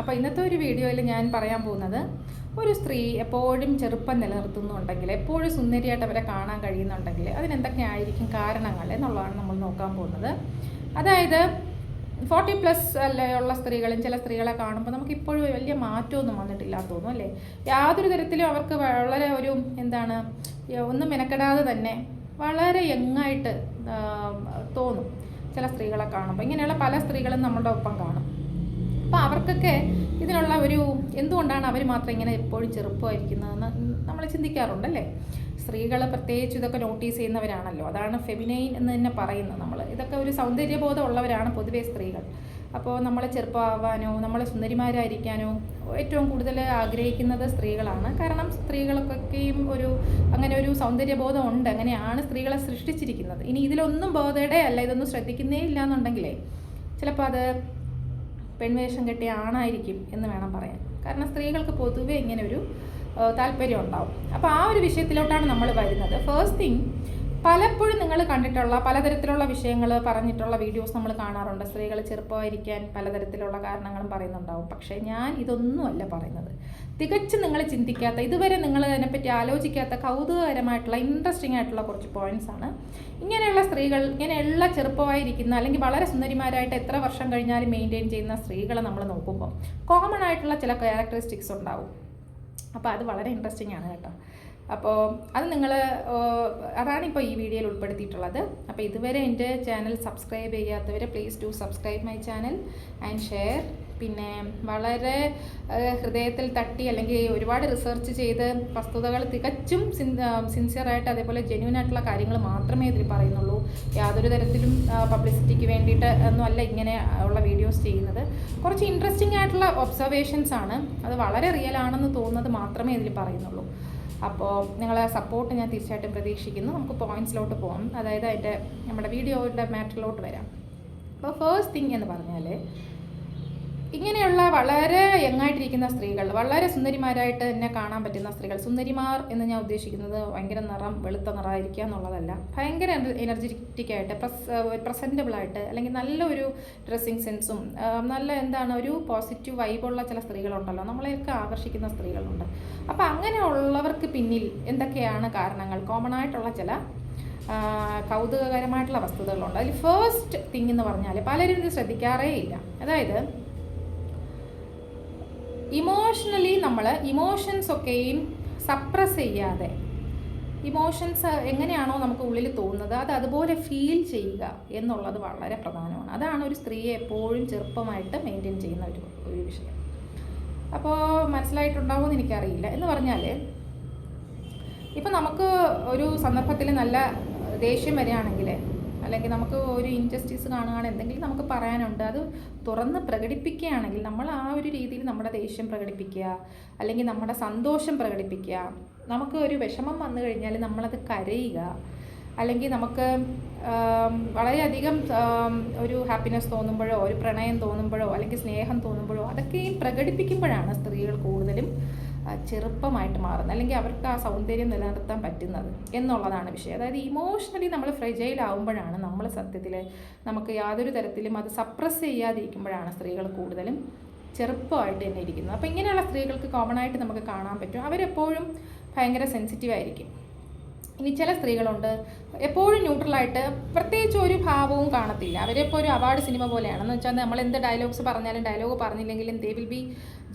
അപ്പോൾ ഇന്നത്തെ ഒരു വീഡിയോയിൽ ഞാൻ പറയാൻ പോകുന്നത് ഒരു സ്ത്രീ എപ്പോഴും ചെറുപ്പം നിലനിർത്തുന്നുണ്ടെങ്കിൽ എപ്പോഴും സുന്ദരിയായിട്ട് അവരെ കാണാൻ കഴിയുന്നുണ്ടെങ്കിൽ അതിനെന്തൊക്കെയായിരിക്കും കാരണങ്ങൾ എന്നുള്ളതാണ് നമ്മൾ നോക്കാൻ പോകുന്നത്. അതായത് ഫോർട്ടി പ്ലസ് ഉള്ള സ്ത്രീകളും ചില സ്ത്രീകളെ കാണുമ്പോൾ നമുക്ക് ഇപ്പോഴും വലിയ മാറ്റമൊന്നും വന്നിട്ടില്ല തോന്നും അല്ലേ? യാതൊരു തരത്തിലും അവർക്ക് വളരെ ഒരു എന്താണ് ഒന്നും മെനക്കെടാതെ തന്നെ വളരെ യങ്ങായിട്ട് തോന്നും ചില സ്ത്രീകളെ കാണുമ്പോൾ. ഇങ്ങനെയുള്ള പല സ്ത്രീകളും നമ്മളുടെ ഒപ്പം കാണും. അപ്പോൾ അവർക്കൊക്കെ ഇതിനുള്ള ഒരു എന്തുകൊണ്ടാണ് അവർ മാത്രം ഇങ്ങനെ എപ്പോഴും ചെറുപ്പമായിരിക്കുന്നതെന്ന് നമ്മൾ ചിന്തിക്കാറുണ്ടല്ലേ? സ്ത്രീകൾ പ്രത്യേകിച്ച് ഇതൊക്കെ നോട്ടീസ് ചെയ്യുന്നവരാണല്ലോ. അതാണ് ഫെമിനൈൻ എന്ന് തന്നെ പറയുന്നത് നമ്മൾ ഇതൊക്കെ ഒരു സൗന്ദര്യബോധം ഉള്ളവരാണ് പൊതുവേ സ്ത്രീകൾ. അപ്പോൾ നമ്മൾ ചെറുപ്പമാവാനോ നമ്മൾ സുന്ദരിമാരായിരിക്കാനോ ഏറ്റവും കൂടുതൽ ആഗ്രഹിക്കുന്നത് സ്ത്രീകളാണ്. കാരണം സ്ത്രീകൾക്കൊക്കെയും ഒരു അങ്ങനെ ഒരു സൗന്ദര്യബോധം ഉണ്ട് അങ്ങനെയാണ് സ്ത്രീകളെ സൃഷ്ടിച്ചിരിക്കുന്നത്. ഇനി ഇതിലൊന്നും ബോധയുടെ അല്ല. ഇതൊന്നും ശ്രദ്ധിക്കുന്നേ ഇല്ല എന്നുണ്ടെങ്കിലേ ചിലപ്പോൾ അത് പെൺവേഷം കെട്ടിയ ആണായിരിക്കും എന്ന് വേണം പറയാൻ. കാരണം സ്ത്രീകൾക്ക് പൊതുവെ ഇങ്ങനെ ഒരു താല്പര്യം ഉണ്ടാവും. അപ്പോൾ ആ ഒരു വിഷയത്തിലോട്ടാണ് നമ്മൾ വരുന്നത്. ഫേസ്റ്റ് തിങ് പലപ്പോഴും നിങ്ങൾ കണ്ടിട്ടുള്ള പലതരത്തിലുള്ള വിഷയങ്ങൾ പറഞ്ഞിട്ടുള്ള വീഡിയോസ് നമ്മൾ കാണാറുണ്ട്. സ്ത്രീകൾ ചെറുപ്പമായിരിക്കാൻ പലതരത്തിലുള്ള കാരണങ്ങളും പറയുന്നുണ്ടാവും. പക്ഷേ ഞാൻ ഇതൊന്നുമല്ല പറയുന്നത്. തികച്ചും നിങ്ങൾ ചിന്തിക്കാത്ത ഇതുവരെ നിങ്ങൾ അതിനെപ്പറ്റി ആലോചിക്കാത്ത കൗതുകകരമായിട്ടുള്ള ഇൻട്രസ്റ്റിംഗ് ആയിട്ടുള്ള കുറച്ച് പോയിന്റ്സ് ആണ്. ഇങ്ങനെയുള്ള സ്ത്രീകൾ ഇങ്ങനെയുള്ള ചെറുപ്പമായിരിക്കുന്ന അല്ലെങ്കിൽ വളരെ സുന്ദരിമാരായിട്ട് എത്ര വർഷം കഴിഞ്ഞാലും മെയിന്റെയിൻ ചെയ്യുന്ന സ്ത്രീകളെ നമ്മൾ നോക്കുമ്പോൾ കോമൺ ആയിട്ടുള്ള ചില ക്യാരക്ടറിസ്റ്റിക്സ് ഉണ്ടാവും. അപ്പോൾ അത് വളരെ ഇൻട്രസ്റ്റിംഗ് ആണ് കേട്ടോ. അപ്പോൾ അത് നിങ്ങൾ അതാണ് ഇപ്പോൾ ഈ വീഡിയോയിൽ ഉൾപ്പെടുത്തിയിട്ടുള്ളത്. അപ്പോൾ ഇതുവരെ എന്റെ ചാനൽ സബ്സ്ക്രൈബ് ചെയ്യാത്തവർ please do subscribe my channel and share പിന്നെ വളരെ ഹൃദയത്തിൽ തട്ടി അല്ലെങ്കിൽ ഒരുപാട് റിസർച്ച് ചെയ്ത് വസ്തുതകൾ തികച്ചും സിൻസിയറായിട്ട് അതേപോലെ ജെന്യൂൻ ആയിട്ടുള്ള കാര്യങ്ങൾ മാത്രമേ ഇതിൽ പറയുന്നുള്ളൂ. യാതൊരു തരത്തിലും പബ്ലിസിറ്റിക്ക് വേണ്ടിയിട്ട് ഒന്നും അല്ല ഇങ്ങനെ ഉള്ള വീഡിയോസ് ചെയ്യുന്നത്. കുറച്ച് ഇൻട്രസ്റ്റിംഗ് ആയിട്ടുള്ള ഒബ്സർവേഷൻസ് ആണ്. അത് വളരെ റിയൽ ആണെന്ന് തോന്നുന്നത് മാത്രമേ ഇതിൽ പറയുന്നുള്ളൂ. അപ്പോൾ നിങ്ങളെ സപ്പോർട്ട് ഞാൻ തീർച്ചയായിട്ടും പ്രതീക്ഷിക്കുന്നു. നമുക്ക് പോയിന്റ്സിലോട്ട് പോകാം അതായത് അതിന്റെ നമ്മുടെ വീഡിയോയുടെ മാറ്ററിലോട്ട് വരാം. അപ്പോൾ ഫേസ്റ്റ് തിങ് എന്ന് പറഞ്ഞാൽ ഇങ്ങനെയുള്ള വളരെ യങ്ങായിട്ടിരിക്കുന്ന സ്ത്രീകൾ വളരെ സുന്ദരിമാരായിട്ട് തന്നെ കാണാൻ പറ്റുന്ന സ്ത്രീകൾ സുന്ദരിമാർ എന്ന് ഞാൻ ഉദ്ദേശിക്കുന്നത് ഭയങ്കര നിറം വെളുത്ത നിറമായിരിക്കുക എന്നുള്ളതല്ല. ഭയങ്കര എനർജറ്റിക് ആയിട്ട് പ്രസ് പ്രസന്റബിളായിട്ട് അല്ലെങ്കിൽ നല്ലൊരു ഡ്രസ്സിങ് സെൻസും നല്ല എന്താണ് ഒരു പോസിറ്റീവ് വൈബുള്ള ചില സ്ത്രീകളുണ്ടല്ലോ. നമ്മളെയൊക്കെ ആകർഷിക്കുന്ന സ്ത്രീകളുണ്ട്. അപ്പോൾ അങ്ങനെയുള്ളവർക്ക് പിന്നിൽ എന്തൊക്കെയാണ് കാരണങ്ങൾ? കോമൺ ആയിട്ടുള്ള ചില കൗതുകകരമായിട്ടുള്ള വസ്തുതകളുണ്ട്. അതിൽ ഫേസ്റ്റ് തിങ് എന്ന് പറഞ്ഞാൽ പലരും ഇത് ശ്രദ്ധിക്കാറേ ഇല്ല അതായത് ഇമോഷണലി നമ്മൾ ഇമോഷൻസ് ഒക്കെയും സപ്രസ് ചെയ്യാതെ ഇമോഷൻസ് എങ്ങനെയാണോ നമുക്ക് ഉള്ളിൽ തോന്നുന്നത് അത് അതുപോലെ ഫീൽ ചെയ്യുക എന്നുള്ളത് വളരെ പ്രധാനമാണ്. അതാണ് ഒരു സ്ത്രീയെ എപ്പോഴും ചെറുപ്പമായിട്ട് മെയിന്റെയിൻ ചെയ്യുന്ന ഒരു ഒരു വിഷയം. അപ്പോൾ മനസ്സിലായിട്ടുണ്ടാവുമെന്ന് എനിക്കറിയില്ല. എന്ന് പറഞ്ഞാൽ ഇപ്പം നമുക്ക് ഒരു സന്ദർഭത്തിൽ നല്ല ദേഷ്യം വരികയാണെങ്കിൽ അല്ലെങ്കിൽ നമുക്ക് ഒരു ഇൻജസ്റ്റിസ് കാണുകയാണ് എന്തെങ്കിലും നമുക്ക് പറയാനുണ്ട് അത് തുറന്ന് പ്രകടിപ്പിക്കുകയാണെങ്കിൽ നമ്മൾ ആ ഒരു രീതിയിൽ നമ്മുടെ ദേഷ്യം പ്രകടിപ്പിക്കുക അല്ലെങ്കിൽ നമ്മുടെ സന്തോഷം പ്രകടിപ്പിക്കുക. നമുക്ക് ഒരു വിഷമം വന്നു കഴിഞ്ഞാൽ നമ്മളത് കരയുക. അല്ലെങ്കിൽ നമുക്ക് വളരെയധികം ഒരു ഹാപ്പിനെസ് തോന്നുമ്പോഴോ ഒരു പ്രണയം തോന്നുമ്പോഴോ അല്ലെങ്കിൽ സ്നേഹം തോന്നുമ്പോഴോ അതൊക്കെയും പ്രകടിപ്പിക്കുമ്പോഴാണ് സ്ത്രീകൾ കൂടുതലും ചെറുപ്പമായിട്ട് മാറുന്നത് അല്ലെങ്കിൽ അവർക്ക് ആ സൗന്ദര്യം നിലനിർത്താൻ പറ്റുന്നത് എന്നുള്ളതാണ് വിഷയം. അതായത് ഇമോഷണലി നമ്മൾ ഫ്രെജൈൽ ആവുമ്പോഴാണ് നമ്മൾ സത്യത്തിൽ നമുക്ക് യാതൊരു തരത്തിലും അത് സപ്രസ് ചെയ്യാതിരിക്കുമ്പോഴാണ് സ്ത്രീകൾ കൂടുതലും ചെറുപ്പമായിട്ട് തന്നെ ഇരിക്കുന്നത്. അപ്പോൾ ഇങ്ങനെയുള്ള സ്ത്രീകൾക്ക് കോമൺ ആയിട്ട് നമുക്ക് കാണാൻ പറ്റും. അവരെപ്പോഴും ഭയങ്കര സെൻസിറ്റീവ് ആയിരിക്കും. ഇനി ചില സ്ത്രീകളുണ്ട്. എപ്പോഴും ന്യൂട്രലായിട്ട് പ്രത്യേകിച്ച് ഒരു ഭാവവും കാണത്തില്ല. അവരെപ്പോൾ ഒരു അവാർഡ് സിനിമ പോലെയാണ് എന്ന് വെച്ചാൽ നമ്മൾ എന്ത് ഡയലോഗ്സ് പറഞ്ഞാലും ഡയലോഗ് പറഞ്ഞില്ലെങ്കിലും they will be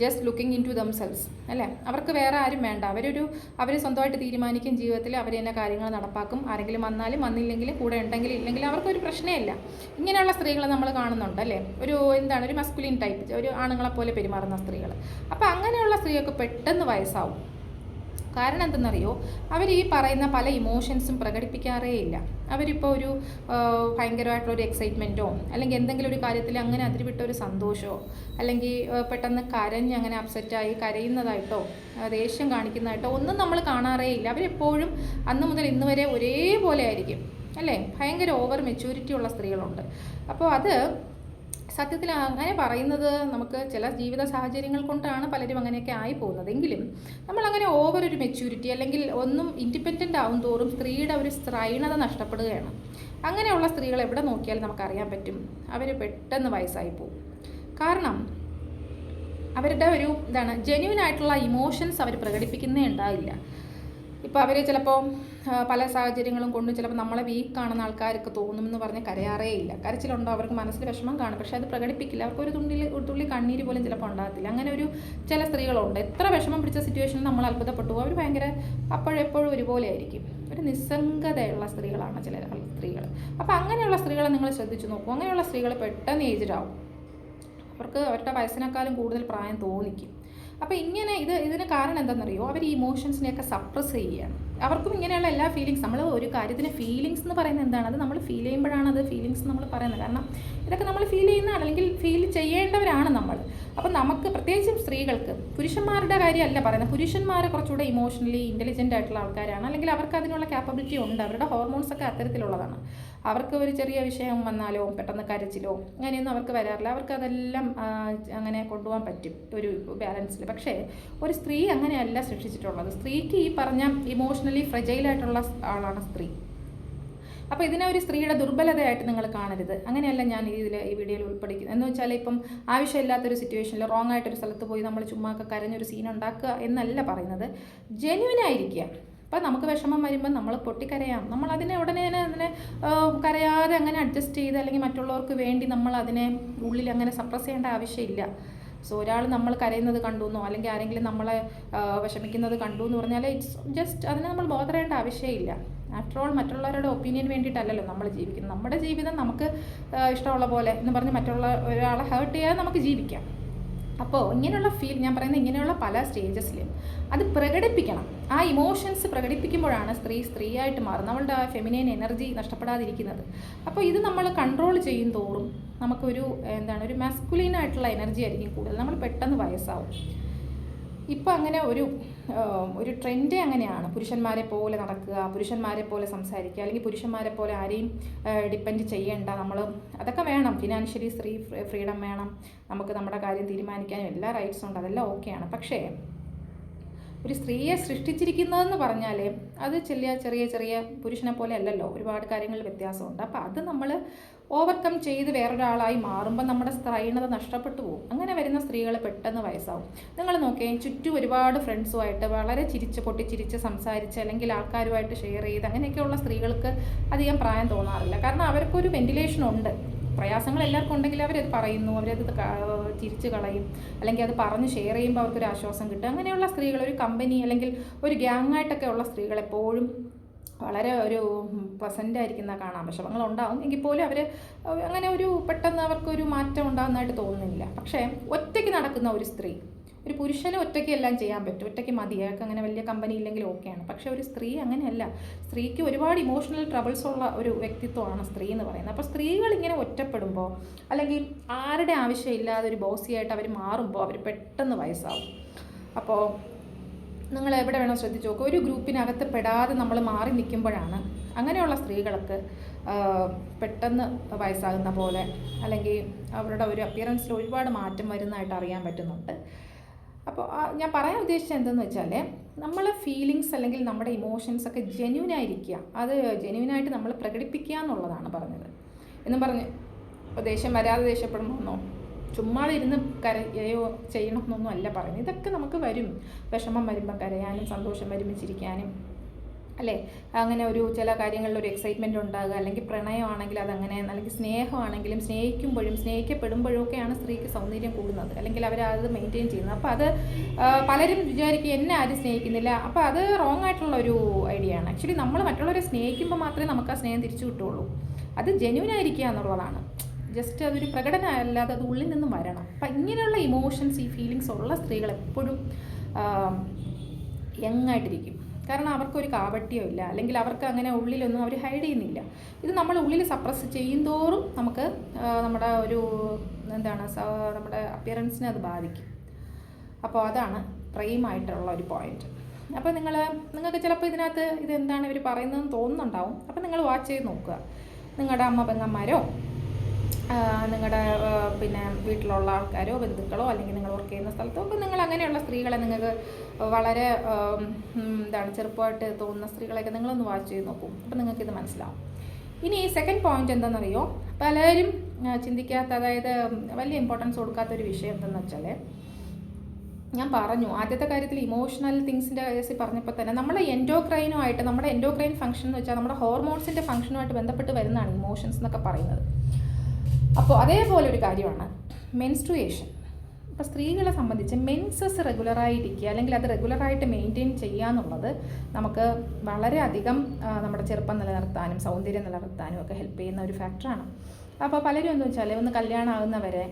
just looking into damsels അല്ലേ? അവർക്ക് വേറെ ആരും വേണ്ട. അവരൊരു അവർ സ്വന്തമായിട്ട് തീരുമാനിക്കും ജീവിതത്തിൽ അവർ തന്നെ കാര്യങ്ങൾ നടപ്പാക്കും. ആരെങ്കിലും വന്നാലും വന്നില്ലെങ്കിലും കൂടെ ഉണ്ടെങ്കിലും ഇല്ലെങ്കിലും അവർക്കൊരു പ്രശ്നമില്ല ഇങ്ങനെയുള്ള സ്ത്രീകളെ നമ്മൾ കാണുന്നുണ്ട് അല്ലേ? ഒരു എന്താണ് ഒരു മസ്കുലിൻ ടൈപ്പ് ഒരു ആണുങ്ങളെ പോലെ പെരുമാറുന്ന സ്ത്രീകൾ അപ്പോൾ അങ്ങനെയുള്ള സ്ത്രീകൾക്ക് പെട്ടെന്ന് വയസ്സാവും. കാരണം എന്തെന്നറിയോ? അവർ ഈ പറയുന്ന പല ഇമോഷൻസും പ്രകടിപ്പിക്കാറേ ഇല്ല. അവരിപ്പോൾ ഒരു ഭയങ്കരമായിട്ടുള്ള ഒരു എക്സൈറ്റ്മെന്റോ അല്ലെങ്കിൽ എന്തെങ്കിലും ഒരു കാര്യത്തിൽ അങ്ങനെ അതിരുവിട്ട ഒരു സന്തോഷമോ അല്ലെങ്കിൽ പെട്ടെന്ന് കരഞ്ഞ് അങ്ങനെ അപ്സെറ്റായി കരയുന്നതായിട്ടോ ദേഷ്യം കാണിക്കുന്നതായിട്ടോ ഒന്നും നമ്മൾ കാണാറേ ഇല്ല. അവരെപ്പോഴും അന്ന് മുതൽ ഇന്ന് വരെ ഒരേപോലെ ആയിരിക്കും. അല്ലേ? ഭയങ്കര ഓവർ മെച്യൂരിറ്റി ഉള്ള സ്ത്രീകളുണ്ട്. അപ്പോൾ അത് സത്യത്തിൽ അങ്ങനെ പറയുന്നത് നമുക്ക് ചില ജീവിത സാഹചര്യങ്ങൾ കൊണ്ടാണ് പലരും അങ്ങനെയൊക്കെ ആയി പോകുന്നത് എങ്കിലും നമ്മൾ അങ്ങനെ ഓവർ ഒരു മെച്യൂരിറ്റി അല്ലെങ്കിൽ ഒന്നും ഇൻഡിപെൻഡന്റ് ആവും തോറും സ്ത്രീയുടെ ഒരു സ്ത്രൈണത നഷ്ടപ്പെടുകയാണ്. അങ്ങനെയുള്ള സ്ത്രീകൾ എവിടെ നോക്കിയാലും നമുക്കറിയാൻ പറ്റും. അവർ പെട്ടെന്ന് വയസ്സായി പോകും കാരണം അവരുടെ ഒരു എന്താണ് ജെന്യൂൻ ആയിട്ടുള്ള ഇമോഷൻസ് അവർ പ്രകടിപ്പിക്കുന്നേ ഉണ്ടാവില്ല. ഇപ്പോൾ അവർ ചിലപ്പോൾ പല സാഹചര്യങ്ങളും കൊണ്ട് ചിലപ്പോൾ നമ്മളെ വീക്ക് കാണുന്ന ആൾക്കാർക്ക് തോന്നുമെന്ന് പറഞ്ഞ് കരയാറേ ഇല്ല. കരച്ചിലുണ്ടോ അവർക്ക് മനസ്സിൽ വിഷമം കാണും. പക്ഷേ അത് പ്രകടിപ്പിക്കില്ല. അവർക്ക് ഒരു തുള്ളിൽ ഒരു തുള്ളി കണ്ണീര് പോലും ചിലപ്പോൾ ഉണ്ടാകത്തില്ല. അങ്ങനെ ഒരു ചില സ്ത്രീകളുണ്ട്. എത്ര വിഷമം പിടിച്ച സിറ്റുവേഷനിൽ നമ്മൾ അത്ഭുതപ്പെട്ടു അവർ ഭയങ്കര അപ്പോഴെപ്പോഴും ഒരുപോലെ ആയിരിക്കും. ഒരു നിസ്സംഗതയുള്ള സ്ത്രീകളാണ് ചില സ്ത്രീകൾ അപ്പോൾ അങ്ങനെയുള്ള സ്ത്രീകളെ നിങ്ങൾ ശ്രദ്ധിച്ചു നോക്കൂ. അങ്ങനെയുള്ള സ്ത്രീകൾ പെട്ടെന്ന് ഏജ്ഡ് ആവും. അവർക്ക് അവരുടെ വയസ്സിനേക്കാളും കൂടുതൽ പ്രായം തോന്നിക്കും. അപ്പോൾ ഇങ്ങനെ ഇത് ഇതിന് കാരണം എന്താണെന്നറിയോ? അവർ ഈ ഇമോഷൻസിനെയൊക്കെ സപ്രസ് ചെയ്യുകയാണ്. അവർക്കും ഇങ്ങനെയുള്ള എല്ലാ ഫീലിങ്സ് നമ്മൾ ഒരു കാര്യത്തിന് ഫീലിങ്സ് എന്ന് പറയുന്നത് എന്താണ്? അത് നമ്മൾ ഫീൽ ചെയ്യുമ്പോഴാണ് അത് ഫീലിങ്സ് നമ്മൾ പറയുന്നത്. കാരണം ഇതൊക്കെ നമ്മൾ ഫീൽ ചെയ്യുന്നതാണ് അല്ലെങ്കിൽ ഫീൽ ചെയ്യേണ്ടവരാണ് നമ്മൾ. അപ്പം നമുക്ക് പ്രത്യേകിച്ചും സ്ത്രീകൾക്ക് പുരുഷന്മാരുടെ കാര്യമല്ല പറയുന്നത്. പുരുഷന്മാരെ കുറച്ചുകൂടെ ഇമോഷണലി ഇന്റലിജന്റ് ആയിട്ടുള്ള ആൾക്കാരാണ്. അല്ലെങ്കിൽ അവർക്ക് അതിനുള്ള കാപ്പബിലിറ്റി ഉണ്ട്. അവരുടെ ഹോർമോൺസ് ഒക്കെ അത്തരത്തിലുള്ളതാണ്. അവർക്ക് ഒരു ചെറിയ വിഷയം വന്നാലോ പെട്ടെന്ന് കരച്ചിലോ അങ്ങനെയൊന്നും അവർക്ക് വരാറില്ല. അവർക്ക് അതെല്ലാം അങ്ങനെ കൊണ്ടുപോകാൻ പറ്റും ഒരു ബാലൻസിൽ പക്ഷേ ഒരു സ്ത്രീ അങ്ങനെയല്ല സൃഷ്ടിച്ചിട്ടുള്ളത്. സ്ത്രീക്ക് ഈ പറഞ്ഞ ഇമോഷണലി ഫ്രജൈലായിട്ടുള്ള ആളാണ് സ്ത്രീ. അപ്പോൾ ഇതിനെ ഒരു സ്ത്രീയുടെ ദുർബലതയായിട്ട് നിങ്ങൾ കാണരുത്. അങ്ങനെയല്ല ഞാൻ ഇതിൽ ഈ വീഡിയോയിൽ ഉൾപ്പെടുത്തുന്നത് എന്ന് വെച്ചാൽ ഇപ്പം ആവശ്യമില്ലാത്തൊരു സിറ്റുവേഷനിൽ റോങ് ആയിട്ടൊരു സ്ഥലത്ത് പോയി നമ്മൾ ചുമ്മാ ഒക്കെ കരഞ്ഞൊരു സീൻ ഉണ്ടാക്കുക എന്നല്ല പറയുന്നത്. ജെന്യുവൻ ആയിരിക്കുക. അപ്പം നമുക്ക് വിഷമം വരുമ്പോൾ നമ്മൾ പൊട്ടിക്കരയാം. നമ്മൾ അതിനെ ഉടനെ തന്നെ അതിനെ കരയാതെ അങ്ങനെ അഡ്ജസ്റ്റ് ചെയ്ത് അല്ലെങ്കിൽ മറ്റുള്ളവർക്ക് വേണ്ടി നമ്മൾ അതിനെ ഉള്ളിൽ അങ്ങനെ സപ്രസ് ചെയ്യേണ്ട ആവശ്യമില്ല. സോ ഒരാൾ നമ്മൾ കരയുന്നത് കണ്ടു എന്നോ അല്ലെങ്കിൽ ആരെങ്കിലും നമ്മളെ വിഷമിക്കുന്നത് കണ്ടു എന്ന് പറഞ്ഞാൽ ഇറ്റ്സ് ജസ്റ്റ് അതിനെ നമ്മൾ ബോധറേണ്ട ആവശ്യമില്ല. ആഫ്റ്റർ ഓൾ മറ്റുള്ളവരുടെ ഒപ്പീനിയൻ വേണ്ടിയിട്ടല്ലല്ലോ നമ്മൾ ജീവിക്കുന്നത്. നമ്മുടെ ജീവിതം നമുക്ക് ഇഷ്ടമുള്ള പോലെ എന്ന് പറഞ്ഞ് മറ്റുള്ള ഒരാളെ ഹേർട്ട് ചെയ്യാതെ നമുക്ക് ജീവിക്കാം. അപ്പോൾ ഇങ്ങനെയുള്ള ഫീൽ ഞാൻ പറയുന്നത് ഇങ്ങനെയുള്ള പല സ്റ്റേജസിലും അത് പ്രകടിപ്പിക്കണം. ആ ഇമോഷൻസ് പ്രകടിപ്പിക്കുമ്പോഴാണ് സ്ത്രീ സ്ത്രീയായിട്ട് മാറുന്നത്. നമ്മളുടെ ആ ഫെമിനൈൻ എനർജി നഷ്ടപ്പെടാതിരിക്കുന്നത്. അപ്പോൾ ഇത് നമ്മൾ കൺട്രോൾ ചെയ്യും തോറും നമുക്കൊരു എന്താണ് ഒരു മാസ്കുലീൻ ആയിട്ടുള്ള എനർജി ആയിരിക്കും കൂടുതൽ. നമ്മൾ പെട്ടെന്ന് വയസ്സാവും. ഇപ്പോൾ അങ്ങനെ ഒരു ഒരു ട്രെൻഡേ അങ്ങനെയാണ്. പുരുഷന്മാരെ പോലെ നടക്കുക പുരുഷന്മാരെ പോലെ സംസാരിക്കുക അല്ലെങ്കിൽ പുരുഷന്മാരെ പോലെ ആരെയും ഡിപ്പെൻഡ് ചെയ്യേണ്ട. നമ്മൾ അതൊക്കെ വേണം. ഫിനാൻഷ്യലി സ്ത്രീ ഫ്രീഡം വേണം. നമുക്ക് നമ്മുടെ കാര്യം തീരുമാനിക്കാനും എല്ലാ റൈറ്റ്സും ഉണ്ട്. അതെല്ലാം ഓക്കെയാണ് പക്ഷേ ഒരു സ്ത്രീയെ സൃഷ്ടിച്ചിരിക്കുന്നതെന്ന് പറഞ്ഞാൽ അത് ചെറിയ ചെറിയ ചെറിയ പുരുഷനെ പോലെ അല്ലല്ലോ. ഒരുപാട് കാര്യങ്ങളിൽ വ്യത്യാസമുണ്ട്. അപ്പോൾ അത് നമ്മൾ ഓവർകം ചെയ്ത് വേറൊരാളായി മാറുമ്പോൾ നമ്മുടെ സ്ത്രൈണത നഷ്ടപ്പെട്ടു പോകും. അങ്ങനെ വരുന്ന സ്ത്രീകൾ പെട്ടെന്ന് വയസ്സാവും. നിങ്ങൾ നോക്കേ ചുറ്റും ഒരുപാട് ഫ്രണ്ട്സുമായിട്ട് വളരെ ചിരിച്ച് പൊട്ടിച്ചിരിച്ച് സംസാരിച്ച് അല്ലെങ്കിൽ ആൾക്കാരുമായിട്ട് ഷെയർ ചെയ്ത് അങ്ങനെയൊക്കെയുള്ള സ്ത്രീകൾക്ക് അധികം പ്രായം തോന്നാറില്ല. കാരണം അവർക്കൊരു വെന്റിലേഷൻ ഉണ്ട്. പ്രയാസങ്ങൾ എല്ലാവർക്കും ഉണ്ടെങ്കിൽ അവരത് പറയുന്നു അവരത് തിരിച്ചു കളയും. അല്ലെങ്കിൽ അത് പറഞ്ഞ് ഷെയർ ചെയ്യുമ്പോൾ അവർക്കൊരു ആശ്വാസം കിട്ടും. അങ്ങനെയുള്ള സ്ത്രീകൾ ഒരു കമ്പനി അല്ലെങ്കിൽ ഒരു ഗ്യാങ്ങായിട്ടൊക്കെ ഉള്ള സ്ത്രീകൾ എപ്പോഴും വളരെ ഒരു പ്രസന്റ് ആയിരിക്കുന്ന കാണാം. വിഷമങ്ങളുണ്ടാവും. എങ്കിൽ പോലും അവർ അങ്ങനെ ഒരു പെട്ടെന്ന് അവർക്കൊരു മാറ്റം ഉണ്ടാകുന്നതായിട്ട് തോന്നുന്നില്ല. പക്ഷേ ഒറ്റയ്ക്ക് നടക്കുന്ന ഒരു സ്ത്രീ ഒരു പുരുഷന് ഒറ്റയ്ക്ക് എല്ലാം ചെയ്യാൻ പറ്റും. ഒറ്റയ്ക്ക് മതി. അയാൾക്ക് അങ്ങനെ വലിയ കമ്പനി ഇല്ലെങ്കിൽ ഓക്കെയാണ് പക്ഷേ ഒരു സ്ത്രീ അങ്ങനെയല്ല. സ്ത്രീക്ക് ഒരുപാട് ഇമോഷണൽ ട്രബിൾസ് ഉള്ള ഒരു വ്യക്തിത്വമാണ് സ്ത്രീ എന്ന് പറയുന്നത്. അപ്പോൾ സ്ത്രീകൾ ഇങ്ങനെ ഒറ്റപ്പെടുമ്പോൾ അല്ലെങ്കിൽ ആരുടെ ആവശ്യമില്ലാതെ ഒരു ബോസിയായിട്ട് അവർ മാറുമ്പോൾ അവർ പെട്ടെന്ന് വയസ്സാവും. അപ്പോൾ നിങ്ങൾ എവിടെ വേണോ ശ്രദ്ധിച്ചു നോക്കുക ഒരു ഗ്രൂപ്പിനകത്ത് പെടാതെ നമ്മൾ മാറി നിൽക്കുമ്പോഴാണ് അങ്ങനെയുള്ള സ്ത്രീകൾക്ക് പെട്ടെന്ന് വയസ്സാകുന്ന പോലെ അല്ലെങ്കിൽ അവരുടെ ഒരു അപ്പിയറൻസിൽ ഒരുപാട് മാറ്റം വരുന്നതായിട്ട് അറിയാൻ പറ്റുന്നുണ്ട്. അപ്പോൾ ഞാൻ പറയാൻ ഉദ്ദേശിച്ചത് എന്തെന്ന് വെച്ചാൽ നമ്മളെ ഫീലിങ്സ് അല്ലെങ്കിൽ നമ്മുടെ ഇമോഷൻസ് ഒക്കെ ജെന്യൂൻ ആയിരിക്കുക. അത് ജെന്യൂനായിട്ട് നമ്മൾ പ്രകടിപ്പിക്കുക എന്നുള്ളതാണ് പറഞ്ഞത്. എന്നും പറഞ്ഞ് ദേഷ്യം വരാതെ ദേഷ്യപ്പെടുമ്പോന്നോ ചുമ്മാ ഇരുന്ന് കരയോ ചെയ്യണമെന്നൊന്നും അല്ല പറയുന്നത്. ഇതൊക്കെ നമുക്ക് വരും. വിഷമം വരുമ്പോൾ കരയാനും സന്തോഷം വരുമ്പോൾ ചിരിക്കാനും അല്ലേ? അങ്ങനെ ഒരു ചില കാര്യങ്ങളിൽ ഒരു എക്സൈറ്റ്മെന്റ് ഉണ്ടാകുക. അല്ലെങ്കിൽ പ്രണയമാണെങ്കിൽ അതങ്ങനെ അല്ലെങ്കിൽ സ്നേഹമാണെങ്കിലും സ്നേഹിക്കുമ്പോഴും സ്നേഹിക്കപ്പെടുമ്പോഴും ഒക്കെയാണ് സ്ത്രീക്ക് സൗന്ദര്യം കൂടുന്നത്. അല്ലെങ്കിൽ അവർ അത് മെയിന്റെയിൻ ചെയ്യുന്നത്. അപ്പോൾ അത് പലരും വിചാരിക്കും എന്നെ ആരും സ്നേഹിക്കുന്നില്ല. അപ്പോൾ അത് റോങ് ആയിട്ടുള്ള ഒരു ഐഡിയ ആണ്. ആക്ച്വലി നമ്മൾ മറ്റുള്ളവരെ സ്നേഹിക്കുമ്പോൾ മാത്രമേ നമുക്ക് ആ സ്നേഹം തിരിച്ചു കിട്ടുള്ളൂ. അത് ജെന്യൂൻ എന്നുള്ളതാണ്. ജസ്റ്റ് അതൊരു പ്രകടനമല്ലാതെ അത് ഉള്ളിൽ നിന്നും വരണം. അപ്പം ഇങ്ങനെയുള്ള ഇമോഷൻസ് ഈ ഫീലിങ്സ് ഉള്ള സ്ത്രീകൾ എപ്പോഴും യങ്ങായിട്ടിരിക്കും. കാരണം അവർക്കൊരു കാവട്ടിയോ ഇല്ല. അല്ലെങ്കിൽ അവർക്ക് അങ്ങനെ ഉള്ളിലൊന്നും അവർ ഹൈഡ് ചെയ്യുന്നില്ല. ഇത് നമ്മൾ ഉള്ളിൽ സപ്രസ് ചെയ്യുന്തോറും നമുക്ക് നമ്മുടെ ഒരു എന്താണ് നമ്മുടെ അപ്പിയറൻസിനെ അത് ബാധിക്കും. അപ്പോൾ അതാണ് പ്രൈമായിട്ടുള്ള ഒരു പോയിന്റ് അപ്പോൾ നിങ്ങൾ നിങ്ങൾക്ക് ചിലപ്പോൾ ഇതിനകത്ത് ഇതെന്താണ് ഇവർ പറയുന്നതെന്ന് തോന്നുന്നുണ്ടാവും. അപ്പോൾ നിങ്ങൾ വാച്ച് ചെയ്ത് നോക്കുക. നിങ്ങളുടെ അമ്മ പെങ്ങന്മാരോ? നിങ്ങളുടെ പിന്നെ വീട്ടിലുള്ള ആൾക്കാരോ ബന്ധുക്കളോ അല്ലെങ്കിൽ നിങ്ങൾ വർക്ക് ചെയ്യുന്ന സ്ഥലത്തോ ഒക്കെ നിങ്ങൾ അങ്ങനെയുള്ള സ്ത്രീകളെ നിങ്ങൾക്ക് വളരെ എന്താണ് ചെറുപ്പമായിട്ട് തോന്നുന്ന സ്ത്രീകളെയൊക്കെ നിങ്ങളൊന്ന് വാച്ച് ചെയ്ത് നോക്കും. അപ്പം നിങ്ങൾക്കിത് മനസ്സിലാവും. ഇനി ഈ സെക്കൻഡ് പോയിന്റ് എന്താണെന്നറിയോ? പലരും ചിന്തിക്കാത്ത അതായത് വലിയ ഇമ്പോർട്ടൻസ് കൊടുക്കാത്ത ഒരു വിഷയം എന്തെന്ന് വെച്ചാൽ ഞാൻ പറഞ്ഞു ആദ്യത്തെ കാര്യത്തിൽ ഇമോഷണൽ തിങ്സിന്റെ കേസിൽ പറഞ്ഞപ്പോൾ തന്നെ നമ്മുടെ എൻഡോക്രൈനുമായിട്ട് നമ്മുടെ എൻഡോക്രൈൻ ഫംഗ്ഷൻ എന്ന് വെച്ചാൽ നമ്മുടെ ഹോർമോൺസിന്റെ ഫംഗ്ഷനുമായിട്ട് ബന്ധപ്പെട്ട് വരുന്നതാണ് ഇമോഷൻസ് എന്നൊക്കെ പറയുന്നത്. അപ്പോൾ അതേപോലെ ഒരു കാര്യമാണ് മെൻസ്ട്രുവേഷൻ ഇപ്പോൾ സ്ത്രീകളെ സംബന്ധിച്ച് മെൻസസ് റെഗുലറായിരിക്കുക അല്ലെങ്കിൽ അത് റെഗുലറായിട്ട് മെയിന്റെയിൻ ചെയ്യുക എന്നുള്ളത് നമുക്ക് വളരെയധികം നമ്മുടെ ചെറുപ്പം നിലനിർത്താനും സൗന്ദര്യം നിലനിർത്താനും ഒക്കെ ഹെൽപ്പ് ചെയ്യുന്ന ഒരു ഫാക്ടറാണ് അപ്പോൾ പലരും എന്ന് വെച്ചാൽ ഒന്ന് കല്യാണം ആകുന്നവരെ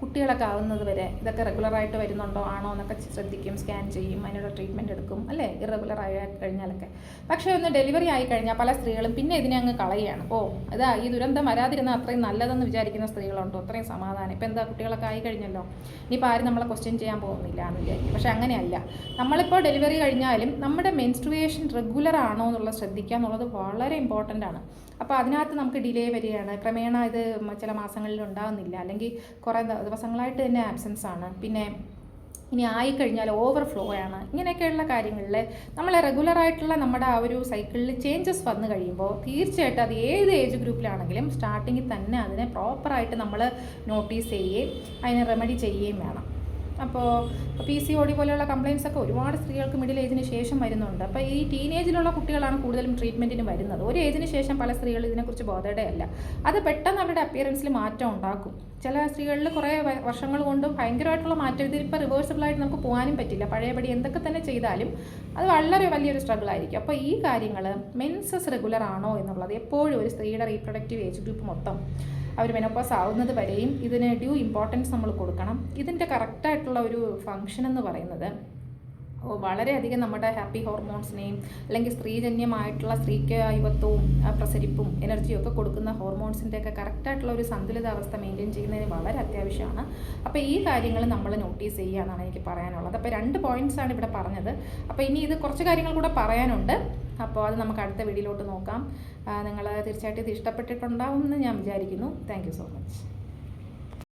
കുട്ടികളൊക്കെ ആവുന്നത് വരെ ഇതൊക്കെ റെഗുലറായിട്ട് വരുന്നുണ്ടോ? ആണോ എന്നൊക്കെ ശ്രദ്ധിക്കും സ്കാൻ ചെയ്യും അതിനുള്ള ട്രീറ്റ്മെന്റ് എടുക്കും അല്ലേ? ഇറഗുലർ ആയി കഴിഞ്ഞാലൊക്കെ. പക്ഷേ ഒന്ന് ഡെലിവറി ആയി കഴിഞ്ഞാൽ പല സ്ത്രീകളും പിന്നെ ഇതിനെ അങ്ങ് കളയുകയാണ്. ഓ ഇതാ ഈ ദുരന്തം വരാതിരുന്ന അത്രയും നല്ലതെന്ന് വിചാരിക്കുന്ന സ്ത്രീകളുണ്ടോ? അത്രയും സമാധാനം. ഇപ്പം എന്താ കുട്ടികളൊക്കെ ആയി കഴിഞ്ഞല്ലോ? ഇനിയിപ്പോൾ ആരും നമ്മളെ ക്വസ്റ്റ്യൻ ചെയ്യാൻ പോകുന്നില്ല എന്ന് വിചാരിക്കും. പക്ഷേ അങ്ങനെയല്ല. നമ്മളിപ്പോൾ ഡെലിവറി കഴിഞ്ഞാലും നമ്മുടെ മെൻസ്ട്രുവേഷൻ റെഗുലർ ആണോ എന്നുള്ളത് ശ്രദ്ധിക്കുക എന്നുള്ളത് വളരെ ഇമ്പോർട്ടന്റ് ആണ്. അപ്പോൾ അതിനകത്ത് നമുക്ക് ഡിലേ വരികയാണ്. ക്രമേണ ഇത് ചില മാസങ്ങളിൽ ഉണ്ടാകുന്നില്ല അല്ലെങ്കിൽ കുറേ ദിവസങ്ങളായിട്ട് തന്നെ ആബ്സെൻസ് ആണ്. പിന്നെ ഇനി ആയിക്കഴിഞ്ഞാൽ ഓവർഫ്ലോ ആണ്. ഇങ്ങനെയൊക്കെയുള്ള കാര്യങ്ങളിൽ നമ്മൾ റെഗുലറായിട്ടുള്ള നമ്മുടെ ആ ഒരു സൈക്കിളിൽ ചേഞ്ചസ് വന്നു കഴിയുമ്പോൾ തീർച്ചയായിട്ടും അത് ഏത് ഏജ് ഗ്രൂപ്പിലാണെങ്കിലും സ്റ്റാർട്ടിങ്ങിൽ തന്നെ അതിനെ പ്രോപ്പറായിട്ട് നമ്മൾ നോട്ടീസ് ചെയ്യുകയും അതിനെ റെമഡി ചെയ്യുകയും വേണം. അപ്പോൾ പി സി ഒ ഡി പോലെയുള്ള കംപ്ലയിൻസ് ഒക്കെ ഒരുപാട് സ്ത്രീകൾക്ക് മിഡിൽ ഏജിന് ശേഷം വരുന്നുണ്ട്. അപ്പോൾ ഈ ടീനേജിലുള്ള കുട്ടികളാണ് കൂടുതലും ട്രീറ്റ്മെന്റിന് വരുന്നത്. ഒരു ഏജിന് ശേഷം പല സ്ത്രീകൾ ഇതിനെക്കുറിച്ച് ബോധേഡയല്ല. അത് പെട്ടെന്ന് അവരുടെ അപ്പിയറൻസിൽ മാറ്റം ഉണ്ടാക്കും. ചില സ്ത്രീകളിൽ കുറേ വർഷങ്ങൾ കൊണ്ടും ഭയങ്കരമായിട്ടുള്ള മാറ്റം. ഇതിലിപ്പോൾ റിവേഴ്സിബിളായിട്ട് നമുക്ക് പോകാനും പറ്റില്ല. പഴയപടി എന്തൊക്കെ തന്നെ ചെയ്താലും അത് വളരെ വലിയൊരു സ്ട്രഗിൾ ആയിരിക്കും. അപ്പോൾ ഈ കാര്യങ്ങൾ മെൻസസ് റെഗുലർ ആണോ എന്നുള്ളത് എപ്പോഴും ഒരു സ്ത്രീയുടെ റീപ്രൊഡക്റ്റീവ് ഏജ് ഗ്രൂപ്പ് മൊത്തം അവർ മെനോപ്പോസ് ആവുന്നത് വരെയും ഇതിന് ഡ്യൂ ഇമ്പോർട്ടൻസ് നമ്മൾ കൊടുക്കണം. ഇതിന്റെ കറക്റ്റായിട്ടുള്ള ഒരു ഫങ്ഷൻ എന്ന് പറയുന്നത് വളരെയധികം നമ്മുടെ ഹാപ്പി ഹോർമോൺസിനെയും അല്ലെങ്കിൽ സ്ത്രീജന്യമായിട്ടുള്ള സ്ത്രീക്ക് യുവത്വവും പ്രസരിപ്പും എനർജിയും ഒക്കെ കൊടുക്കുന്ന ഹോർമോൺസിന്റെ ഒക്കെ കറക്റ്റായിട്ടുള്ള ഒരു സന്തുലിതാവസ്ഥ മെയിന്റെയിൻ ചെയ്യുന്നതിന് വളരെ അത്യാവശ്യമാണ്. അപ്പോൾ ഈ കാര്യങ്ങൾ നമ്മൾ നോട്ടീസ് ചെയ്യുക എന്നാണ് എനിക്ക് പറയാനുള്ളത്. അപ്പോൾ രണ്ട് പോയിന്റ്സ് ആണ് ഇവിടെ പറഞ്ഞത്. അപ്പോൾ ഇനി ഇത് കുറച്ച് കാര്യങ്ങൾ കൂടെ പറയാനുണ്ട്. അപ്പോൾ അത് നമുക്ക് അടുത്ത വീഡിയോയിലോട്ട് നോക്കാം. നിങ്ങൾ തീർച്ചയായിട്ടും ഇത് ഇഷ്ടപ്പെട്ടിട്ടുണ്ടാവും എന്ന് ഞാൻ വിചാരിക്കുന്നു. Thank so much